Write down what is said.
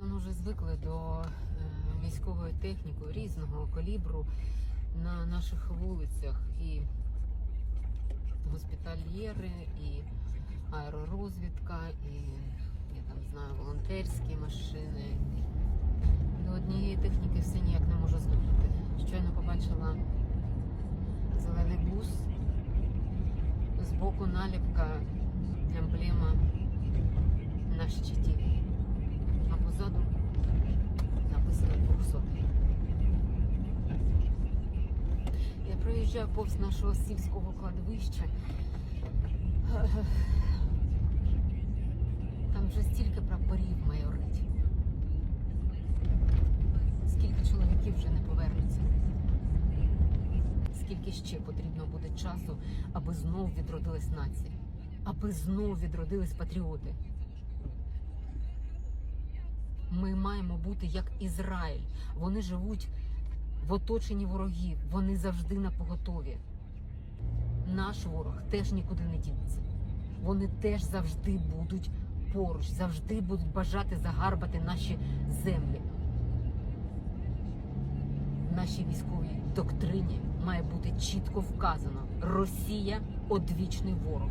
Давно вже звикли до е, військової техніки різного калібру на наших вулицях. І госпітальєри, і аеророзвідка, і я там знаю, волонтерські машини. До однієї техніки все ніяк не можу звикнути. Щойно побачила зелений бус, збоку наліпка, емблема проїжджаю повз нашого сільського кладовища. Там вже стільки прапорів майорить. Скільки чоловіків вже не повернуться. Скільки ще потрібно буде часу, аби знов відродилась нація, аби знов відродились патріоти. Ми маємо бути як Ізраїль. Вони живуть в оточенні ворогів, вони завжди на поготові. Наш ворог теж нікуди не дінеться. Вони теж завжди будуть поруч, завжди будуть бажати загарбати наші землі. Нашій військовій доктрині має бути чітко вказано: Росія одвічний ворог.